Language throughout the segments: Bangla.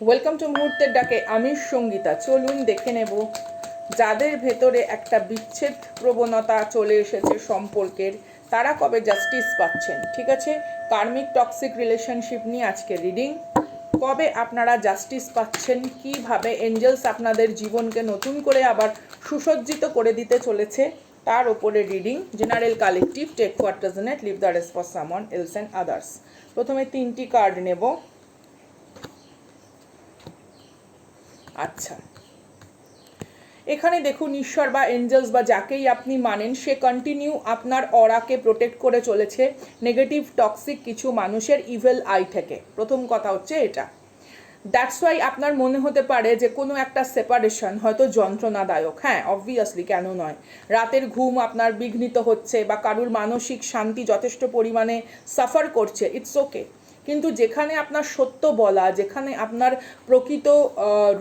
ওয়েলকাম টু মুহূর্তের ডাকে আমি সঙ্গীতা। চলুন দেখে নেব যাদের ভেতরে একটা বিচ্ছেদ প্রবণতা চলে এসেছে সম্পর্কের, তারা কবে জাস্টিস পাচ্ছেন, ঠিক আছে? কার্মিক টক্সিক রিলেশনশিপ নিয়ে আজকে রিডিং কবে আপনারা জাস্টিস পাচ্ছেন, কীভাবে এঞ্জেলস আপনাদের জীবনকে নতুন করে আবার সুসজ্জিত করে দিতে চলেছে, তার ওপরে reading general collective take what doesn't leave the rest for someone else and others প্রথমে তিনটি কার্ড নেব। আচ্ছা। এখানে দেখুন, ঈশ্বর বা এঞ্জেলস বা যাকেই আপনি মানেন, সে কন্টিনিউ আপনার অরাকে প্রোটেক্ট করে চলেছে। নেগেটিভ টক্সিক কিছু মানুষের ইভেল আই থেকে। প্রথম কথা হচ্ছে এটা। দ্যাটস ওয়াই আপনার মনে হতে পারে যে কোনো একটা সেপারেশন হয়তো যন্ত্রণাদায়ক। হ্যাঁ অবভিয়াসলি কেন নয়? রাতের ঘুম আপনার বিঘ্নিত হচ্ছে বা কারুর মানসিক শান্তি যথেষ্ট পরিমাণে সাফার করছে ইটস ওকে কিন্তু যেখানে আপনার সত্য বলা, যেখানে আপনার প্রকৃত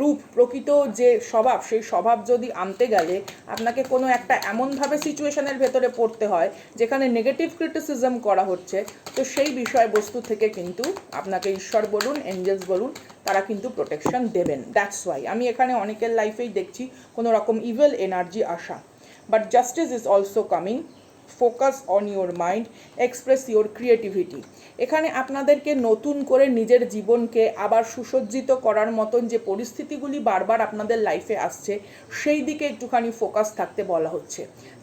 রূপ, প্রকৃত যে স্বভাব, সেই স্বভাব যদি আনতে গেলে আপনাকে কোনো একটা এমনভাবে সিচুয়েশনের ভেতরে পড়তে হয়, যেখানে নেগেটিভ ক্রিটিসিজম করা হচ্ছে, তো সেই বিষয়বস্তু থেকে কিন্তু আপনাকে ঈশ্বর বলুন এঞ্জেলস বলুন, তারা কিন্তু প্রোটেকশন দেবেন। দ্যাটস ওয়াই আমি এখানে অনেকের লাইফেই দেখছি, কোনো রকম ইভেল এনার্জি আসা। But justice is also coming focus on your mind, express your creativity. এখানে আপনাদেরকে নতুন করে নিজের জীবনকে আবার সুসজ্জিত করার মতন যে পরিস্থিতিগুলি বারবার আপনাদের লাইফে আসছে, সেই দিকে একটুখানি ফোকাস থাকতে বলা হচ্ছে।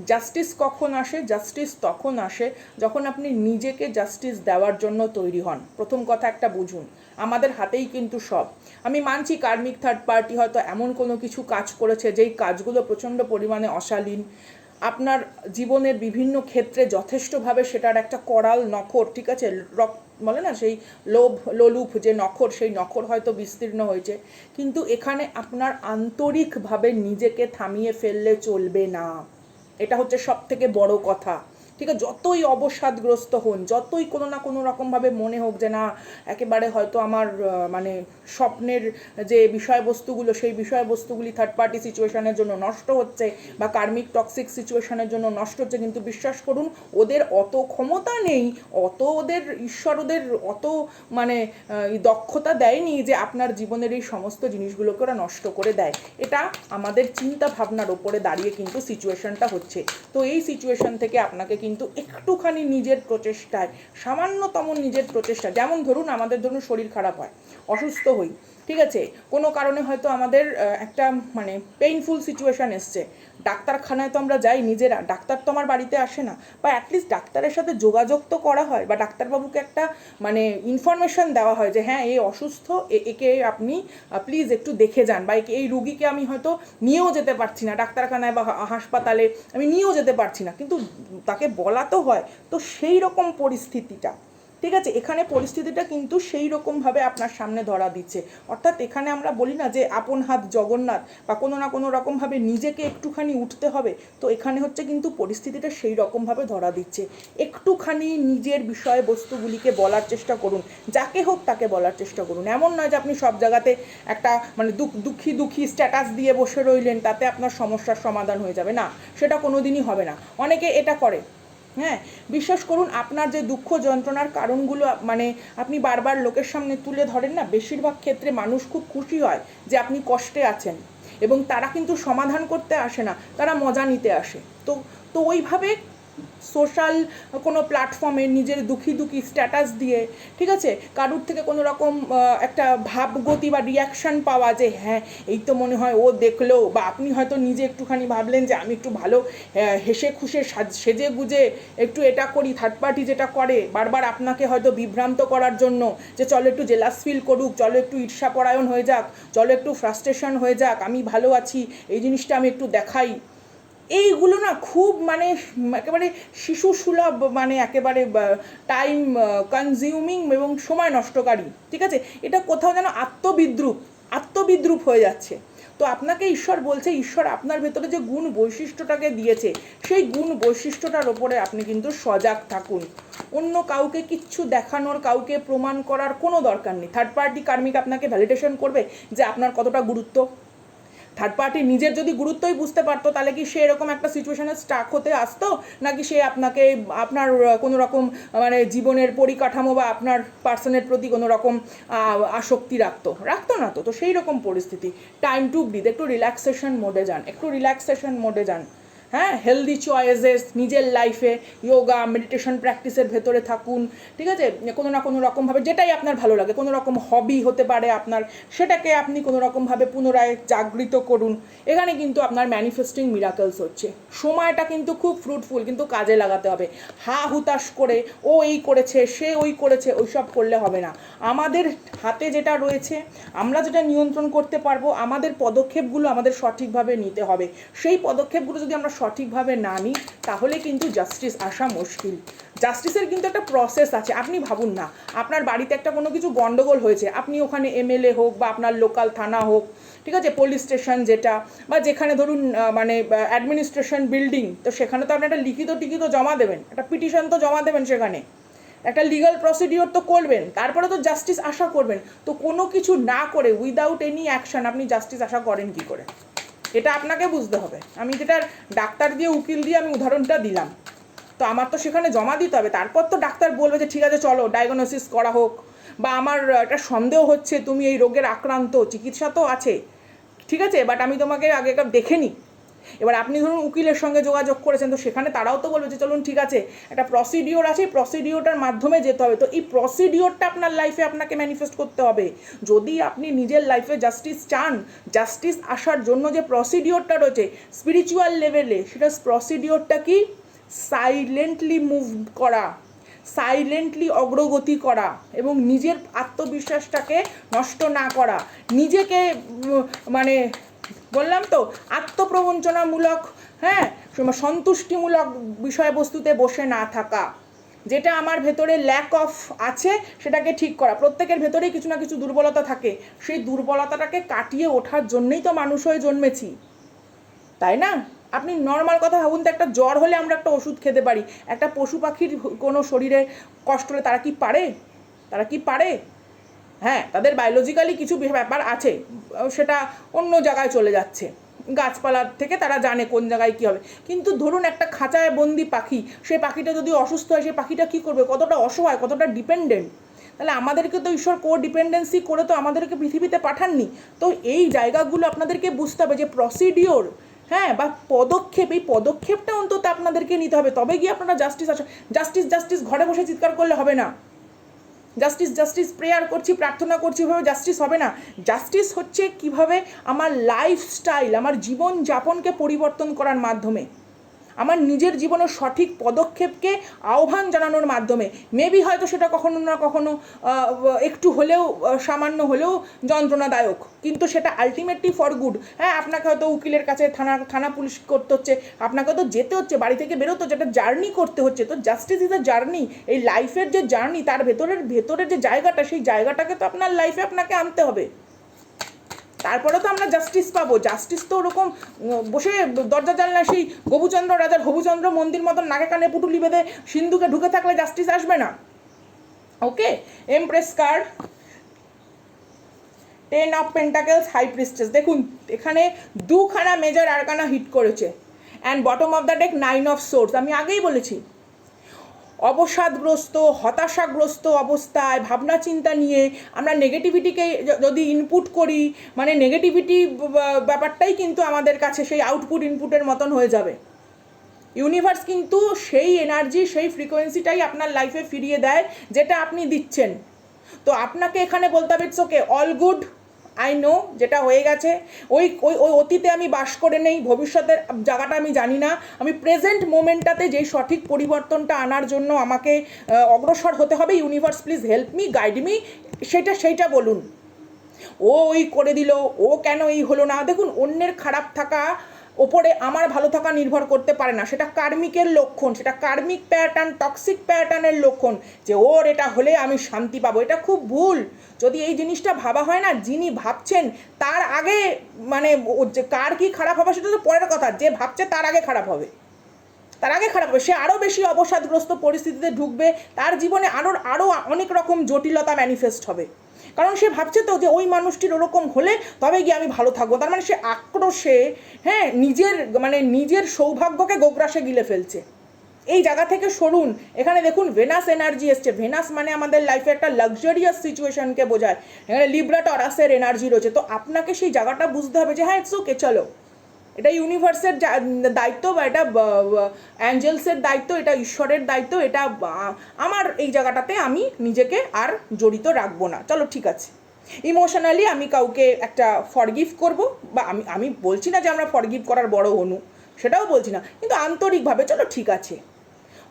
জাস্টিস কখন আসে? জাস্টিস তখন আসে যখন আপনি নিজেকে জাস্টিস দেওয়ার জন্য তৈরি হন। প্রথম কথা একটা বুঝুন, আমাদের হাতেই কিন্তু সব। আমি মানছি কার্মিক থার্ড পার্টি হয়তো এমন কোনো কিছু কাজ করেছে, যেই কাজগুলো প্রচণ্ড পরিমাণে অশালীন আপনার জীবনের বিভিন্ন ক্ষেত্রে যথেষ্টভাবে সেটার একটা করাল নখর, ঠিক আছে? রক, বলে না, সেই লোভ, লোলুপ যে নখর, সেই নখর হয়তো বিস্তীর্ণ হয়েছে। কিন্তু এখানে আপনার আন্তরিকভাবে নিজেকে থামিয়ে ফেললে চলবে না। এটা হচ্ছে সব থেকে বড় কথা। ঠিক আছে? যতই অবসাদগ্রস্ত হন, যতই কোনো না কোনো রকমভাবে মনে হোক যে, না, একেবারে হয়তো আমার মানে স্বপ্নের যে বিষয়বস্তুগুলো, সেই বিষয়বস্তুগুলি থার্ড পার্টি সিচুয়েশনের জন্য নষ্ট হচ্ছে বা কার্মিক টক্সিক সিচুয়েশনের জন্য নষ্ট হচ্ছে, কিন্তু বিশ্বাস করুন, ওদের অত ক্ষমতা নেই, অত ওদের, ঈশ্বর ওদের অত মানে দক্ষতা দেয়নি যে আপনার জীবনের এই সমস্ত জিনিসগুলোকে ওরা নষ্ট করে দেয়। এটা আমাদের চিন্তা ভাবনার ওপরে দাঁড়িয়ে কিন্তু সিচুয়েশনটা হচ্ছে। তো এই সিচুয়েশন থেকে আপনাকে কিন্তু একটুখানি নিজের প্রচেষ্টায়, সামান্যতম নিজের প্রচেষ্টা, যেমন ধরুন আমাদের ধরুন শরীর খারাপ হয়, অসুস্থ হই, ঠিক আছে? কোনো কারণে হয়তো আমাদের একটা মানে পেইনফুল সিচুয়েশান এসছে। ডাক্তারখানায় তো আমরা যাই, নিজেরা। ডাক্তার তো আমার বাড়িতে আসে না। বা অ্যাটলিস্ট ডাক্তারের সাথে যোগাযোগ তো করা হয় বা ডাক্তারবাবুকে একটা মানে ইনফরমেশন দেওয়া হয় যে হ্যাঁ এ অসুস্থ একে আপনি প্লিজ একটু দেখে যান। বা এই রুগীকে আমি হয়তো নিয়েও যেতে পারছি না ডাক্তারখানায় বা হাসপাতালে। আমি নিয়েও যেতে পারছি না। কিন্তু তাকে বলা তো হয়। তো সেই রকম পরিস্থিতিটা। ঠিক আছে, এখানে পরিস্থিতিটা কিন্তু সেই রকমভাবে আপনার সামনে ধরা দিচ্ছে। অর্থাৎ এখানে আমরা বলি না যে আপন হাত জগন্নাথ বা কোনো না কোনো রকমভাবে নিজেকে একটুখানি উঠতে হবে, তো এখানে হচ্ছে কিন্তু পরিস্থিতিটা সেই রকমভাবে ধরা দিচ্ছে। একটুখানি নিজের বিষয়বস্তুগুলিকে বলার চেষ্টা করুন, যাকে হোক তাকে বলার চেষ্টা করুন। এমন নয় যে আপনি সব জায়গাতে একটা মানে দুঃখ, দুঃখী দুঃখী স্ট্যাটাস দিয়ে বসে রইলেন, তাতে আপনার সমস্যার সমাধান হয়ে যাবে। না, সেটা কোনো দিনই হবে না। অনেকে এটা করে। হ্যাঁ বিশ্বাস করুন, আপনার যে দুঃখ যন্ত্রণার কারণগুলো মানে আপনি বারবার লোকের সামনে তুলে ধরেন না, বেশিরভাগ ক্ষেত্রে মানুষ খুব খুশি হয় যে আপনি কষ্টে আছেন এবং তারা কিন্তু সমাধান করতে আসে না, তারা মজা নিতে আসে। তো তো ওইভাবে সোশ্যাল কোনো প্ল্যাটফর্মে নিজের দুঃখী দুঃখী স্ট্যাটাস দিয়ে, ঠিক আছে? কারুর থেকে কোনো রকম একটা ভাবগতি বা রিয়াকশান পাওয়া যে হ্যাঁ এই তো মনে হয় ও দেখল বা আপনি হয়তো নিজে একটুখানি ভাবলেন যে, আমি একটু ভালো হেসে খুশে সাজ- সেজে গুজে একটু এটা করি থার্ড পার্টি যেটা করে, বারবার আপনাকে হয়তো বিভ্রান্ত করার জন্য যে, চলো একটু জেলাস ফিল করুক, চলো একটু ঈর্ষাপরায়ণ হয়ে যাক, চলো একটু ফ্রাস্ট্রেশন হয়ে যাক, আমি ভালো আছি, এই জিনিসটা আমি একটু দেখাই। এইগুলো না খুব মানে একেবারে শিশু সুলভ মানে একেবারে টাইম কনজিউমিং এবং সময় নষ্টকারী, ঠিক আছে? এটা কোথাও যেন আত্মবিদ্রুপ আত্মবিদ্রুপ হয়ে যাচ্ছে। তো আপনাকে ঈশ্বর বলছে, ঈশ্বর আপনার ভেতরে যে গুণ বৈশিষ্ট্যটাকে দিয়েছে, সেই গুণ বৈশিষ্ট্যটার ওপরে আপনি কিন্তু সজাগ থাকুন। অন্য কাউকে কিচ্ছু দেখানোর, কাউকে প্রমাণ করার কোনো দরকার নেই। থার্ড পার্টি কার্মিক আপনাকে ভ্যালিডেশন করবে যে আপনার কতটা গুরুত্ব। থার্ড পার্টি নিজের যদি গুরুত্বই বুঝতে পারতো, তাহলে কি সে এরকম একটা সিচুয়েশনে স্টাক হতে আসতো? নাকি সে আপনাকে, আপনার কোনো রকম মানে জীবনের পরিকাঠামো বা আপনার পার্সনের প্রতি কোনো রকম আসক্তি রাখতো? রাখতো না তো তো সেই রকম পরিস্থিতি। টাইম টু ব্রিথ একটু রিল্যাক্সেশন মোডে যান, একটু রিল্যাক্সেশন মোডে যান। হ্যাঁ হেলদি চয়েসেস নিজের লাইফে যোগা মেডিটেশন প্র্যাকটিসের ভেতরে থাকুন, ঠিক আছে? কোনো না কোনো রকমভাবে যেটাই আপনার ভালো লাগে, কোনো রকম হবি হতে পারে আপনার, সেটাকে আপনি কোনো রকমভাবে পুনরায় জাগৃত করুন। এখানে কিন্তু আপনার ম্যানিফেস্টিং মিরাকলস হচ্ছে। সময়টা কিন্তু খুব ফ্রুটফুল কিন্তু কাজে লাগাতে হবে। হা হুতাশ করে, ও এই করেছে, সে ওই করেছে, ওইসব করলে হবে না। আমাদের হাতে যেটা রয়েছে, আমরা যেটা নিয়ন্ত্রণ করতে পারব, আমাদের পদক্ষেপগুলো আমাদের সঠিকভাবে নিতে হবে। সেই পদক্ষেপগুলো যদি আমরা সঠিকভাবে না নিই, তাহলে কিন্তু জাস্টিস আসা মুশকিল। জাস্টিসের কিন্তু একটা প্রসেস আছে, আপনি ভাবুন না। আপনার বাড়িতে একটা কোনো কিছু গন্ডগোল হয়েছে, আপনি ওখানে এমএলএ হোক বা আপনার লোকাল থানা হোক, ঠিক আছে পুলিশ স্টেশন যেটা, বা যেখানে ধরুন মানে অ্যাডমিনিস্ট্রেশন বিল্ডিং তো সেখানে তো আপনি একটা লিখিত টিকিত জমা দেবেন, একটা পিটিশন তো জমা দেবেন সেখানে। একটা লিগাল প্রসিডিওর তো করবেন, তারপরে তো জাস্টিস আশা করবেন। তো কোনো কিছু না করে উইদাউট এনি অ্যাকশন আপনি জাস্টিস আশা করেন কি করে? এটা আপনাকে বুঝতে হবে। আমি যেটা ডাক্তার দিয়ে, উকিল দিয়ে আমি উদাহরণটা দিলাম। তো আমার তো সেখানে জমা দিতে হবে। তারপর তো ডাক্তার বলবে যে, ঠিক আছে, চলো ডায়াগনোসিস করা হোক। বা আমার একটা সন্দেহ হচ্ছে, তুমি এই রোগের আক্রান্ত, চিকিৎসা তো আছে। ঠিক আছে বাট আমি তোমাকে আগে দেখে নিই। এবার আপনি ধরুন উকিলের সঙ্গে যোগাযোগ করেছেন, তো সেখানে তারাও তো বলবে যে চলুন ঠিক আছে, একটা প্রসিডিওর আছে প্রসিডিওরটার মাধ্যমে যেতে হবে। তো এই প্রসিডিওরটা আপনার লাইফে আপনাকে ম্যানিফেস্ট করতে হবে। যদি আপনি নিজের লাইফে জাস্টিস চান জাস্টিস আসার জন্য যে প্রসিডিওরটা রয়েছে স্পিরিচুয়াল লেভেলে সেটা প্রসিডিওরটা কি? সাইলেন্টলি মুভ করা সাইলেন্টলি অগ্রগতি করা এবং নিজের আত্মবিশ্বাসটাকে নষ্ট না করা। নিজেকে মানে বললাম তো আত্মপ্রবঞ্চনামূলক হ্যাঁ সন্তুষ্টিমূলক বিষয়বস্তুতে বসে না থাকা, যেটা আমার ভেতরে ল্যাক অফ আছে, সেটাকে ঠিক করা। প্রত্যেকের ভেতরেই কিছু না কিছু দুর্বলতা থাকে। সেই দুর্বলতাটাকে কাটিয়ে ওঠার জন্যই তো মানুষ হয়ে জন্মেছি। তাই না? আপনি নর্মাল কথা ভাবুন তো, একটা জ্বর হলে আমরা একটা ওষুধ খেতে পারি। একটা পশু পাখির কোনো শরীরে কষ্ট হলে তারা কি পারে? তারা কি পারে? হ্যাঁ তাদের বায়োলজিক্যালি কিছু ব্যাপার আছে। সেটা অন্য জায়গায় চলে যাচ্ছে। গাছপালার থেকে তারা জানে কোন জায়গায় কী হবে। কিন্তু ধরুন একটা খাঁচায় বন্দি পাখি, সেই পাখিটা যদি অসুস্থ হয়, সেই পাখিটা কী করবে? কতটা অসহায়, কতটা ডিপেন্ডেন্ট তাহলে আমাদেরকে তো ঈশ্বর কো ডিপেন্ডেন্সি করে তো আমাদেরকে পৃথিবীতে পাঠাননি। তো এই জায়গাগুলো আপনাদেরকে বুঝতে হবে যে প্রসিডিওর হ্যাঁ বা পদক্ষেপ, এই পদক্ষেপটা অন্তত আপনাদেরকে নিতে হবে। তবে গিয়ে আপনারা জাস্টিস আসা জাস্টিস জাস্টিস ঘরে বসে চিৎকার করলে হবে না। জাস্টিস জাস্টিস প্রেয়ার করছি, প্রার্থনা করছি, এভাবে জাস্টিস হবে না। জাস্টিস হচ্ছে কীভাবে আমার লাইফস্টাইল আমার জীবনযাপনকে পরিবর্তন করার মাধ্যমে। আমার নিজের জীবনের সঠিক পদক্ষেপকে আহ্বান জানানোর মাধ্যমে। মেবি হয়তো সেটা কখনো না কখনো একটু হলেও সামান্য হলেও যন্ত্রণাদায়ক। কিন্তু সেটা আলটিমেটলি ফর গুড হ্যাঁ আপনাকে হয়তো উকিলের কাছে থানা থানা পুলিশ করতে হচ্ছে, আপনাকে তো যেতে হচ্ছে, বাড়ি থেকে বেরোতে হচ্ছে, একটা জার্নি করতে হচ্ছে। তো জাস্টিস ইজ আ জার্নি এই লাইফের যে জার্নি তার ভেতরের ভেতরের যে জায়গাটা, সেই জায়গাটাকে তো আপনার লাইফে আপনাকে আনতে হবে। তারপরে তো আমরা জাস্টিস পাবো। জাস্টিস তো ওরকম বসে দরজা জানলা সেই গবুচন্দ্র রাজার হবুচন্দ্র মন্দির মতন নাকে কানে পুটুলি বেঁধে সিন্ধুকে ঢুকে থাকলে জাস্টিস আসবে না। Okay empress card ten of pentacles high priestess দেখুন, এখানে দুখানা মেজর আরকানা হিট করেছে। And bottom of the deck nine of swords আমি আগেই বলেছি অবসাদগ্রস্ত, হতাশাগ্রস্ত অবস্থায় ভাবনা চিন্তা নিয়ে আমরা নেগেটিভিটিকে যদি ইনপুট করি মানে নেগেটিভিটি ব্যাপারটাই কিন্তু আমাদের কাছে সেই আউটপুট ইনপুটের মতন হয়ে যাবে। ইউনিভার্স কিন্তু সেই এনার্জি সেই ফ্রিকোয়েন্সিটাই আপনার লাইফে ফিরিয়ে দেয়, যেটা আপনি দিচ্ছেন। তো আপনাকে এখানে বলতে হবে it's okay all good I know যেটা হয়ে গেছে। ওই ওই ওই অতীতে আমি বাস করে নেই, ভবিষ্যতের জায়গাটা আমি জানি না। আমি প্রেজেন্ট মোমেন্টটাতে যেই সঠিক পরিবর্তনটা আনার জন্য আমাকে অগ্রসর হতে হবে universe please help me guide me সেটা, সেইটা বলুন। ও ওই করে দিল, ও কেন এই হলো না? দেখুন, অন্যের খারাপ থাকা ওপরে আমার ভালো থাকা নির্ভর করতে পারে না। সেটা কার্মিকের লক্ষণ, সেটা কার্মিক প্যাটার্ন টক্সিক প্যাটার্নের লক্ষণ যে ওর এটা হলে আমি শান্তি পাবো। এটা খুব ভুল। যদি এই জিনিসটা ভাবা হয় না, যিনি ভাবছেন তার আগে মানে যে কার কি খারাপ হবে সেটা তো পরের কথা। যে ভাবছে তার আগে খারাপ হবে। তার আগে খারাপ হবে। সে আরও বেশি অবসাদগ্রস্ত পরিস্থিতিতে ঢুকবে। তার জীবনে আরও আরও অনেক রকম জটিলতা ম্যানিফেস্ট হবে। কারণ সে ভাবছে তো যে ওই মানুষটির ওরকম হলে তবে গিয়ে আমি ভালো থাকব। তার মানে সে আক্রোশে হ্যাঁ নিজের মানে নিজের সৌভাগ্যকে গোগ্রাসে গিলে ফেলছে। এই জায়গা থেকে সরুন। এখানে দেখুন ভেনাস এনার্জি এসছে। ভেনাস মানে আমাদের লাইফে একটা লাক্সারিয়াস সিচুয়েশনকে বোঝায়। এখানে লিব্রা টরাসের এনার্জি রয়েছে। তো আপনাকে সেই জায়গাটা বুঝতে হবে যে হ্যাঁ ইটস ওকে চলো। এটা ইউনিভার্সের দায়িত্ব বা এটা অ্যাঞ্জেলসের দায়িত্ব, এটা ঈশ্বরের দায়িত্ব, এটা আমার এই জায়গাটাতে আমি নিজেকে আর জড়িত রাখব না। চলো, ঠিক আছে। ইমোশনালি আমি কাউকে একটা ফরগিভ করব, বা আমি আমি বলছি না যে আমরা ফরগিভ করার বড় হনু, সেটাও বলছি না। কিন্তু আন্তরিকভাবে, চলো, ঠিক আছে।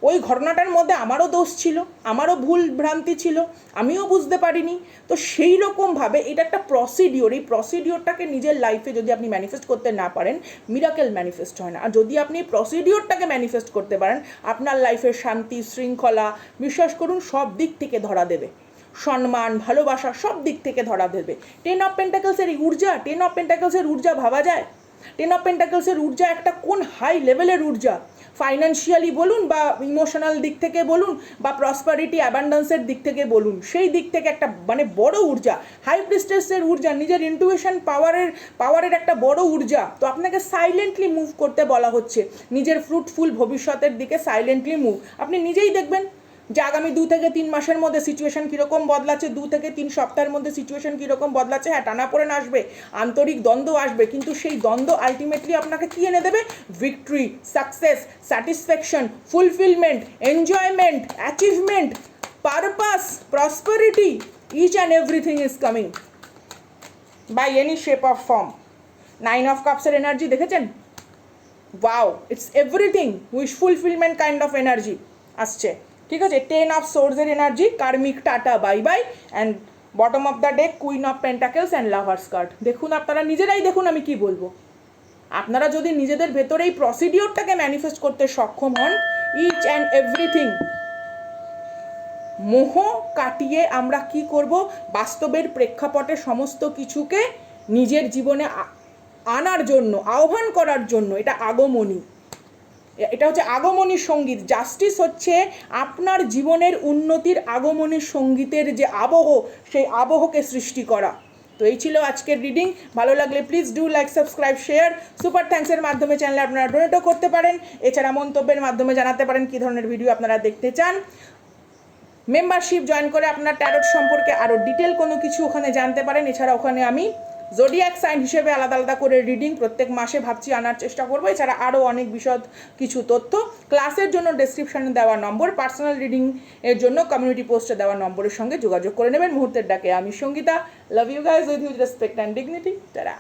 ওই ঘটনাটার মধ্যে আমারও দোষ ছিল, আমারও ভুল ভ্রান্তি ছিল, আমিও বুঝতে পারিনি। তো সেই রকমভাবে এটা একটা প্রসিডিওর এই প্রসিডিওরটাকে নিজের লাইফে যদি আপনি ম্যানিফেস্ট করতে না পারেন মিরাকেল ম্যানিফেস্ট হয় না। আর যদি আপনি প্রসিডিওরটাকে ম্যানিফেস্ট করতে পারেন, আপনার লাইফের শান্তি, শৃঙ্খলা, বিশ্বাস করুন, সব দিক থেকে ধরা দেবে। সম্মান, ভালোবাসা, সব দিক থেকে ধরা দেবে। টেন অফ পেন্টাকেলসের এই ঊর্জা টেন অফ পেন্টাকেলসের ঊর্জা ভাবা যায়? টেন অফ পেন্টাকেলসের ঊর্জা একটা কোন হাই লেভেলের ঊর্জা? ফাইন্যান্সিয়ালি বলুন বা ইমোশনাল দিক থেকে বলুন বা প্রসপারিটি অ্যাবান্ডান্সের দিক থেকে বলুন, সেই দিক থেকে একটা মানে বড় ঊর্জা হাই প্রিস্টেসের ঊর্জা, নিজের ইন্টুয়েশন পাওয়ারের পাওয়ারের একটা বড় ঊর্জা। তো আপনাকে সাইলেন্টলি মুভ করতে বলা হচ্ছে, নিজের ফ্রুটফুল ভবিষ্যতের দিকে সাইলেন্টলি মুভ আপনি নিজেই দেখবেন যে আগামী দু থেকে তিন মাসের মধ্যে সিচুয়েশন কীরকম বদলাচ্ছে, দু থেকে তিন সপ্তাহের মধ্যে সিচুয়েশন কীরকম বদলাচ্ছে হ্যাঁ টানাপোড়েন আসবে, আন্তরিক দ্বন্দ্ব আসবে, কিন্তু সেই দ্বন্দ্ব আলটিমেটলি আপনাকে কী এনে দেবে? Victory success satisfaction fulfilment enjoyment achievement purpose prosperity each and everything is coming by any shape of form nine of কাপসের energy দেখেছেন? Wow it's everything wish fulfilment kind of energy আসছে। ঠিক আছে? টেন অফ সোর্সের energy karmic tata bye bye and bottom of the deck queen of pentacles and lovers card দেখুন আপনারা নিজেরাই দেখুন আমি কি বলব। আপনারা যদি নিজেদের ভেতরে এই প্রসিডিওরটাকে ম্যানিফেস্ট করতে সক্ষম হন ইচ অ্যান্ড এভরিথিং মোহ কাটিয়ে আমরা কি করব? বাস্তবের প্রেক্ষাপটে সমস্ত কিছুকে নিজের জীবনে আনার জন্য, আহ্বান করার জন্য, এটা আগমনী। এটা হচ্ছে আগমনী সংগীত। জাস্টিস হচ্ছে আপনার জীবনের উন্নতির আগমনী সঙ্গীতের যে আবহ, সেই আবহকে সৃষ্টি করা। তো এই ছিল আজকের রিডিং ভালো লাগলে please do like subscribe share super থ্যাঙ্কসের মাধ্যমে চ্যানেলে আপনারা ডোনেটও করতে পারেন। এছাড়া মন্তব্যের মাধ্যমে জানাতে পারেন কী ধরনের ভিডিও আপনারা দেখতে চান। মেম্বারশিপ জয়েন করে আপনার ট্যারোট সম্পর্কে আরও ডিটেল কোনো কিছু ওখানে জানতে পারেন। এছাড়া ওখানে আমি জোডিয়াক সাইন হিসেবে আলাদা আলাদা করে রিডিং প্রত্যেক মাসে ভাবছি আনার চেষ্টা করব। এছাড়া আরও অনেক বিশদ কিছু তথ্য। ক্লাসের জন্য ডেসক্রিপশানে দেওয়া নম্বর পার্সোনাল রিডিং এর জন্য কমিউনিটি পোস্টে দেওয়া নম্বরের সঙ্গে যোগাযোগ করে নেবেন। মুহূর্তের ডাকে আমি Sangeeta. Love you guys with you respect and dignity তারা